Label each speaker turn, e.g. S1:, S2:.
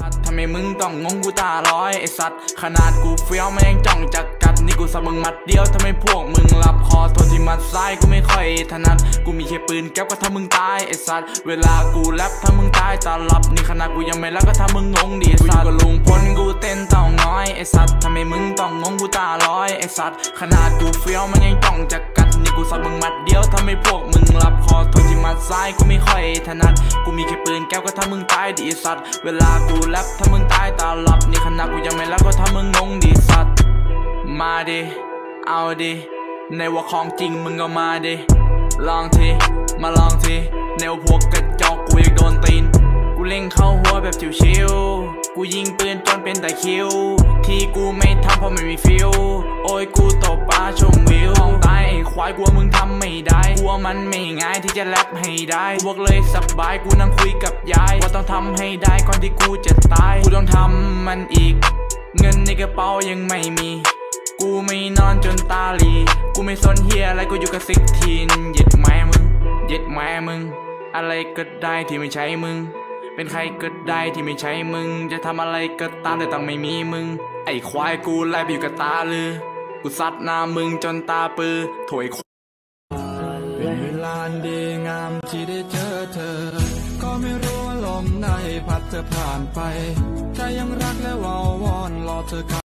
S1: สัตว์ทำไมมึงต้องงงกูตาลอยไอสัตว์ขนาดกูเฟี้ยวแม่งจ้องจะกกัดนี่กูสับมึงมัดเดียวทำไมพวกมึงหลับคอโทษที่มัดซ้ายกูไม่ค่อยถนัดกูมีแค่ปืนแก๊ปก็ทำมึงตายไอสัตว์เวลากูแรปถ้ามึงตายตาหลับนี่ขนาดกูยังไม่รับก็ทำมึงงงดิไอ้สัตว์กูลุงพลกูเต้นเต่าง้อยไอสัตว์ทำไมมึงต้องงงกูตาลอยไอสัตว์ขนาดกูเฟี้ยวมันยังจ้องจะกัด กูสับมึงมัดเดียวทำไมพวกมึงหลับคอทษที่มัดซ้ายกูไม่ค่อยถนัด กูมีแค่ปืนแก๊ปก็ทำมึงตายดิไอ้สัตว์ เวลากูแรปถ้ามึงตายตาหลับนี่ขนาดกูยังไม่รับก็ทำมึงงงดิสัตว์ มาดิ เอาดิ ในว่าของจริงมึงก็มาดิ ลองที มาลองทีแนวพวกกระจอกกูอยากโดนตีน กูเล็งเข้าหัวแบบชิวๆกูยิงปืนจนเป็นแต่คิว ที่กูไม่ทำเพราะไม่มีฟิลโอ้ยกูตายกลัวมึงทำไม่ได้กลัวมันไม่ง่ายที่จะแรปให้ได้พวกเลยสบายกูนั่งคุยกับยายว่าต้องทำให้ได้ก่อนที่กูจะตายกูต้องทำมันอีก เงินในกระเป๋ายังไม่มี กูไม่นอนจนตาหลี กูไม่สนเฮียอะไรกูอยู่กับซิกทีนเย็ดแม่มึงเย็ดแม่มึง อะไรก็ได้ที่ไม่ใช่มึง เป็นใครก็ได้ที่ไม่ใช่มึง จะทำอะไรก็ตามแต่ต้องไม่มีมึง ไอ้ควายกูไล่ไปอยู่กับตาลือ กูซัดหน้ามึงจนตาปือถอย
S2: เป็นเวลาดีงามที่ได้เจอเธอ ก็ไม่รู้ว่าลมในพัดเธอผ่านไปใจยังรักและวาววอนรอเธอกลับ